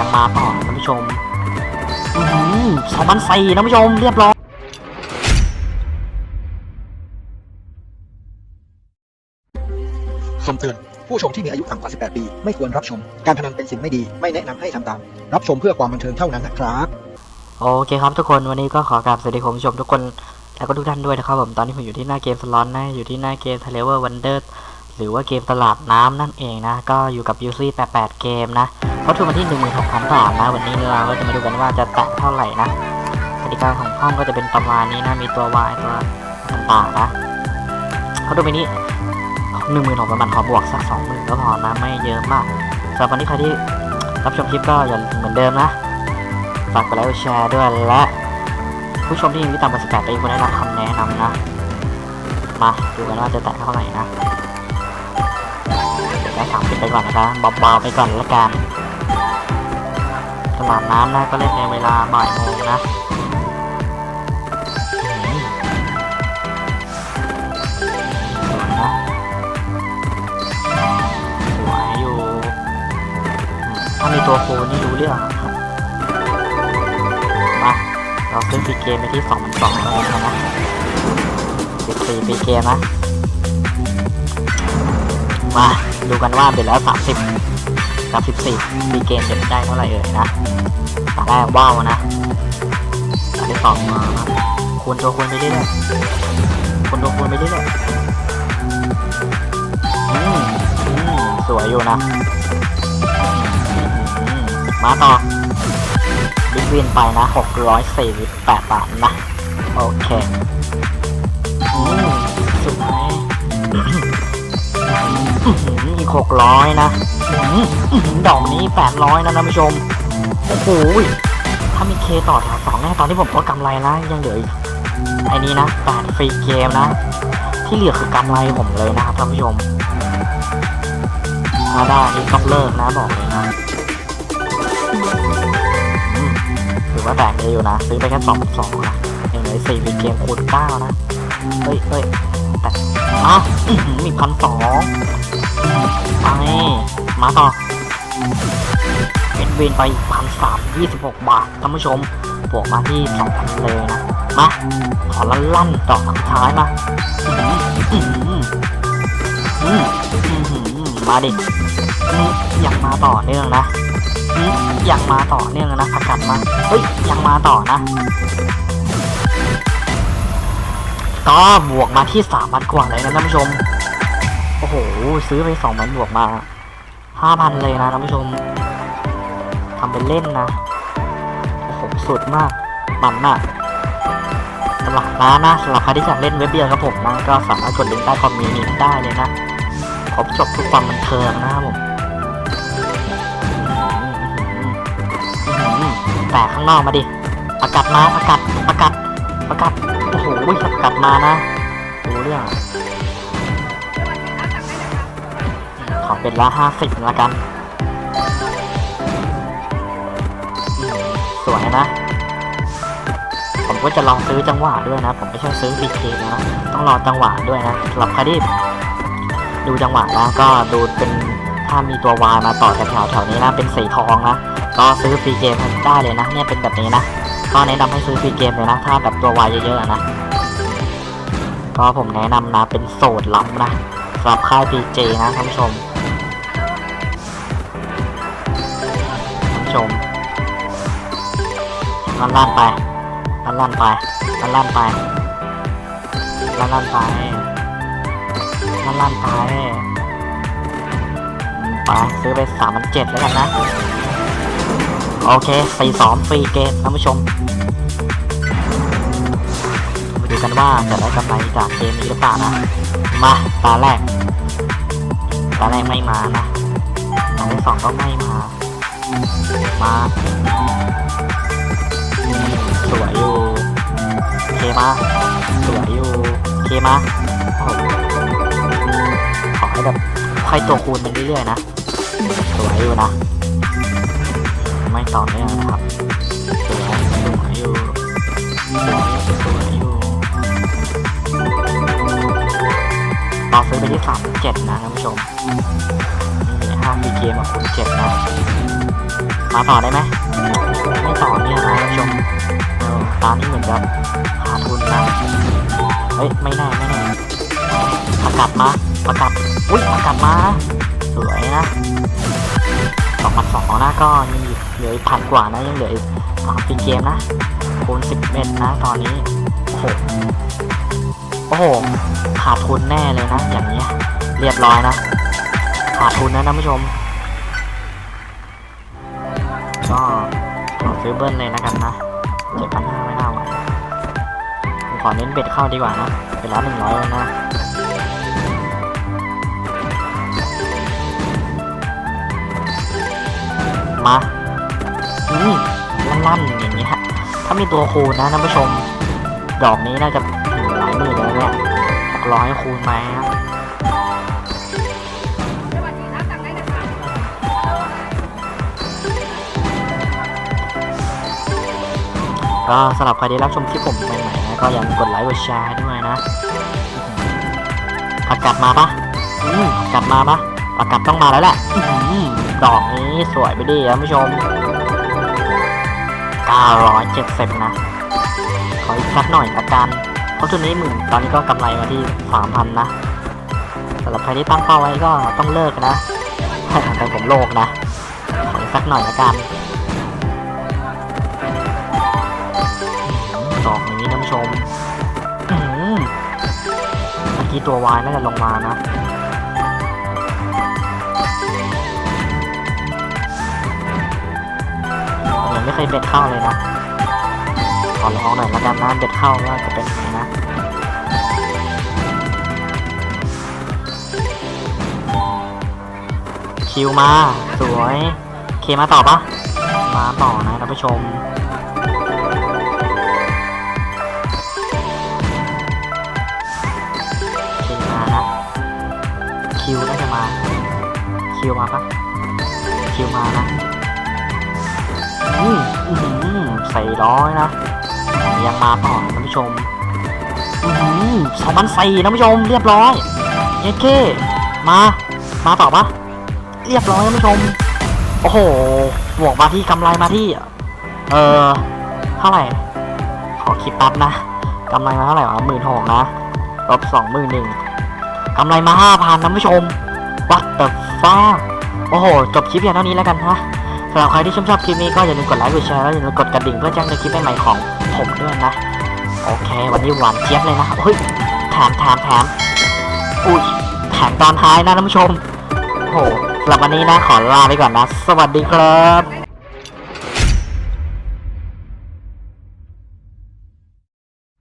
ยังมาต่อท่านผู้ชมอือสองพันสี่ท่านผู้ชมเรียบร้อยคำเตือนผู้ชมที่มีอายุต่ำกว่า 18 ปี ไม่ควรรับชม การพนันเป็นสิ่งไม่ดี ไม่แนะนำให้ทำตาม รับชมเพื่อความบันเทิงเท่านั้นนะครับ โอเคครับทุกคนวันนี้ก็ขอกราบสวัสดีคุณผู้ชมทุกคน แล้วก็ทุกท่านด้วยนะครับผม ตอนนี้ผมอยู่ที่หน้าเกมสล็อตนะ อยู่ที่หน้าเกม t ทเลเวอร์วันเดอร์ หรือว่าเกมตลาดน้ำนั่นเองนะ ก็อยู่กับ UC 88 เกมนะเขาถูกมาที่ 16,000 บาทนะ วันนี้เราก็จะมาดูกันว่าจะแตะเท่าไหร่นะกติกาของห้องก็จะเป็นประมาณนี้นะ มีตัว Y ตัวต่างๆนะเขาดูไปนี้หนึ่งหมื่นหกพันบาทขอบวกสักสองหมื่นก็พอนะ ไม่เยอะมากสำหรับวันนี้ใครที่รับชมคลิปก็อย่าเหมือนเดิมนะ ฝากกดไลค์กดแชร์ด้วยและ ผู้ชมที่อายุต่ำกว่า18ปีควรได้รับคำแนะนำนะ มาดูกันว่าจะแตะเท่าไหร่นะ สามสิบไปก่อนนะคะเบาๆไปก่อนละกันตลาดน้ำนะก็เล่นในเวลาบ่ายโมงนะสวยนะสวยอยู่ ถ้ามีตัวโฟนนี่รู้เรื่องครับมาเราขึ้นปีเกมไปที่2 2 0 0แล้วกันนะ14ปีเกมนะ มา ดูกันว่าเบ็ดแล้ว30กับ14ปีเกมจะได้เท่าไหร่เอ่ยนะตาแรกว้าวนะตาที่สองมาคูณตัวคูณไปเรื่อยๆคูณตัวคูณไปเรื่อยๆอืมอืมสวยอยู่นะมาต่อบิ๊กวินไปนะ648บาทนะ โอเคอืมสุดท้าย อื้อหืออีก600นะอื้อหืออื้อหือดอกนี้800นะท่านผู้ชม โอ้โหถ้ามีเคต่อแถวสองแน่ตอนที่ผมก็กำไรนะยังเหลืออีกไอ้นี้นะ8ฟรีเกมนะ ที่เหลือคือกำไรผมเลยนะครับท่านผู้ชมถ้าได้นี่ต้องเลิกนะบอกเลยนะถือว่าแตกเลยอยู่นะ ซื้อไปแค่สองสองนะยังเหลือสี่เป็นเกมคูณเก้านะ เฮ้ยเฮ้ยแต่อะอื้อหือมีพันสอง ไปมาต่อเป็นเวนไปพันสามยี่สิบหกบาทท่านผู้ชมบวกมาที่สองพันเลยนะ มา ขอลั่นลั่นๆดอสุดท้ายมาอื้อหืออื้อหืออื้อหืออื้อหือมาดิอืมยังมาต่อเนื่องนะอืมยังมาต่อเนื่องนะพักกันมาเฮ้ยยังมาต่อนะก็บวกมาที่สามพันกว่าเลยนะท่านผู้ชม โอ้โห ซื้อไปสองพันบวกมาห้าพันเลยนะท่านผู้ชมทำเป็นเล่นนะ โอ้โห สุดมาก มันมากสำหรับร้านนะสำหรับใครที่อยากเล่นเว็บเดียวกับผมนะก็สามารถกดลิงก์ใต้คอมเมนต์ได้เลยนะครบจบทุกความบันเทิงนะครับผมแต่ข้างนอกมาดิประกัดมาประกัดประกัดประกัดโอ้โหประกัดมานะดูเรื่อง อเป็นละห้าสิบละกัน สวยนะ ผมก็จะลองซื้อจังหวะด้วยนะ ผมไม่ใช่ซื้อบีเคนะ ต้องรอจังหวะด้วยนะสำหรับใครที่ดูจังหวะนะก็ดูเป็นถ้ามีตัววายมาต่อแถวแถวนี้นะ เป็นสีทองนะ ก็ซื้อฟรีเกมได้เลยนะ เนี่ยเป็นแบบนี้นะ ก็แนะนำให้ซื้อฟรีเกมเลยนะ ถ้าแบบตัววายเยอะๆนะ ก็ผมแนะนำนะ เป็นโสดล้ำนะสำหรับค่าย PJ นะท่านผู้ชม ชมลั่นลั่นไปลั่นลั่นไปลั่นลั่นไปลั่นลั่นไปลั่นลั่นไปไปซื้อไปสามพันเจ็ดแล้วกันนะ โอเคสี่สองฟรีเกมท่านผู้ชมมาดูกันว่าจะได้กำไรจากเกมนี้หรือเปล่านะ มาตาแรกตาแรกไม่มานะตาที่สองก็ไม่มา มาสวยอยู่เคมาสวยอยู่เคมาโอ้โหขอให้แบบค่อยตัวคูณไปเรื่อยๆนะ สวยอยู่นะ ไม่ต่อเนื่องนะครับ สวยสวยอยู่สวยสวยอยู่เราซื้อไปที่สามเจ็ดนะท่านผู้ชมมีห้ามีเกมกับคุณเจ็ดนะ มาต่อได้ไหมไม่ต่อเนี่ยนะท่านผู้ชมเออตามนี้เหมือนจะขาดทุนนะเฮ้ยไม่แน่ไม่แน่ประกาศมาประกาศอุ้ยประกาศมาสวยนะสองพันสองนะก็ยังเหลืออีกพันกว่านะยังเหลืออีกสามปีเกมนะคูณสิบเอ็ดนะตอนนี้โอ้โหโอ้โหขาดทุนแน่เลยนะ อย่างเนี้ยเรียบร้อยนะขาดทุนนะท่านผู้ชม ก็ขอซื้อเบิ้ลเลยนะกันนะเจ็ดพันห้าไม่น่าไหวผมขอเน้นเบ็ดเข้าดีกว่านะเป็นละหนึ่งร้อยเลยนะมาอืมลั่นๆอย่างเงี้ยถ้ามีตัวคูณนะท่านผู้ชม ดอกนี้น่าจะถึงหลายหมื่นเลยเนี่ยหกร้อยคูณไหมครับ ก็สำหรับใครที่รับชมคลิปผมใหม่ๆนะก็อย่าลืมกดไลค์กดแชร์ให้ด้วยนะผักกัดมาปะอืมผักกัดมาปะผักกัดต้องมาแล้วแหละดอกนี้สวยไปดิท่านผู้ชม 970 นะ ขออีกสักหน่อยละกันเพราะทุนนี้หมื่นตอนนี้ก็กำไรมาที่ 3,000 นะสำหรับใครที่ตั้งเป้าไว้ก็ต้องเลิกนะแต่ผมโลกนะ ขออีกสักหน่อยละกัน ผู้ชมเมื่อกี้ตัววายน่าจะลงมานะผมยังไม่เคยเบ็ดเข้าเลยนะ ขอลองหน่อยแล้วกันนะเบ็ดเข้าว่าจะเป็นยังไงนะคิวมา สวย เคมาต่อปะมาต่อนะท่านผู้ชม คิวน่าจะมา คิวมาปะคิวมานะอืมอืมใส่ร้อยนะ ยังมาต่อท่านผู้ชมอืมสองพันสี่ท่านผู้ชมเรียบร้อยเย้เก้มา มาต่อปะเรียบร้อยท่านผู้ชม โอ้โหบวกมาที่กำไรมาที่ เออเท่าไหร่ ขอคิดแป๊บนะกำไรมาเท่าไหร่วะหมื่นหกนะลบสองหมื่นหนึ่ง กำไรมาห้าพันท่านผู้ชม what the fuck โอ้โห จบคลิปเพียงเท่านี้แล้วกันนะสำหรับใครที่ชื่นชอบคลิปนี้ก็อย่าลืมกดไลค์กดแชร์แล้วอย่าลืมกดกระดิ่งเพื่อแจ้งในคลิปใหม่ๆของผมด้วยนะ โอเค วันนี้หวานเจี๊ยบเลยนะเฮ้ยแถมแถมแถมอุ้ยแถมตอนท้ายนะท่านผู้ชมโอ้โหสำหรับวันนี้นะขอลาไปก่อนนะ สวัสดีครับ